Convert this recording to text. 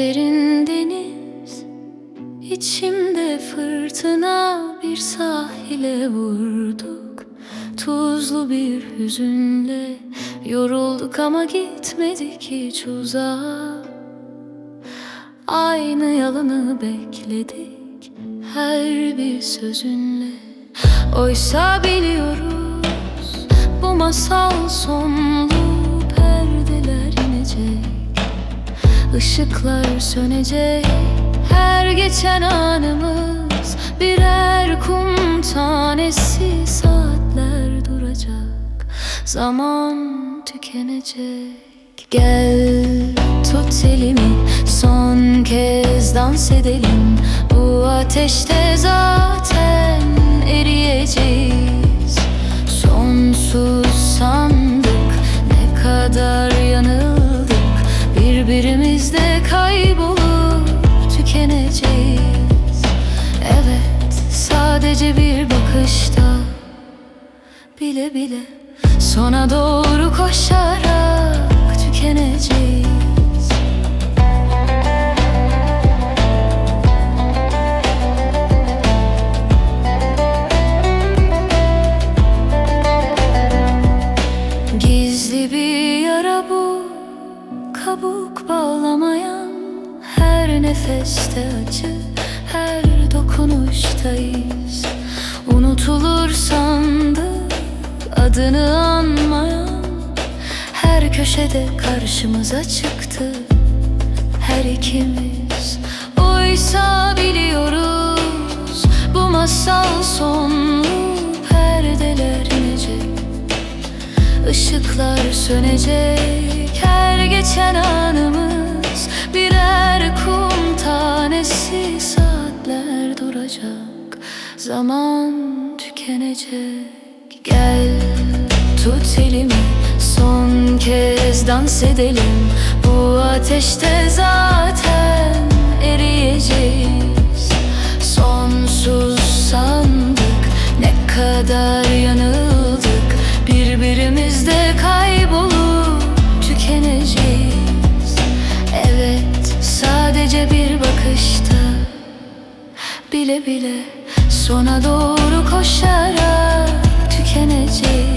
Gözlerin deniz içimde fırtına bir sahile vurduk. Tuzlu bir hüzünle Yorulduk ama gitmedik hiç uzağa. Aynı yalanı bekledik Her bir sözünle. Oysa biliyoruz Bu masal son Işıklar sönecek. Her geçen anımız Birer kum tanesi. Saatler duracak Zaman tükenecek. Gel tut elimi Son kez dans edelim. Bu ateşte zaten Bile bile sona doğru koşarak tükeneceğiz. Gizli bir yara bu Kabuk bağlamayan Her nefeste acı Her dokunuştayız Adını anmayan Her köşede karşımıza çıktı. Her ikimiz Oysa biliyoruz Bu masal sonlu Perdeler inecek Işıklar sönecek. Her geçen anımız Birer kum tanesi saatler duracak Zaman tükenecek. Gel tut elimi son kez dans edelim. Bu ateşte zaten eriyeceğiz. Sonsuz sandık ne kadar yanıldık. Birbirimizde kaybolup tükeneceğiz. Evet sadece bir bakışta Bile bile sona doğru koşarak tükeneceğiz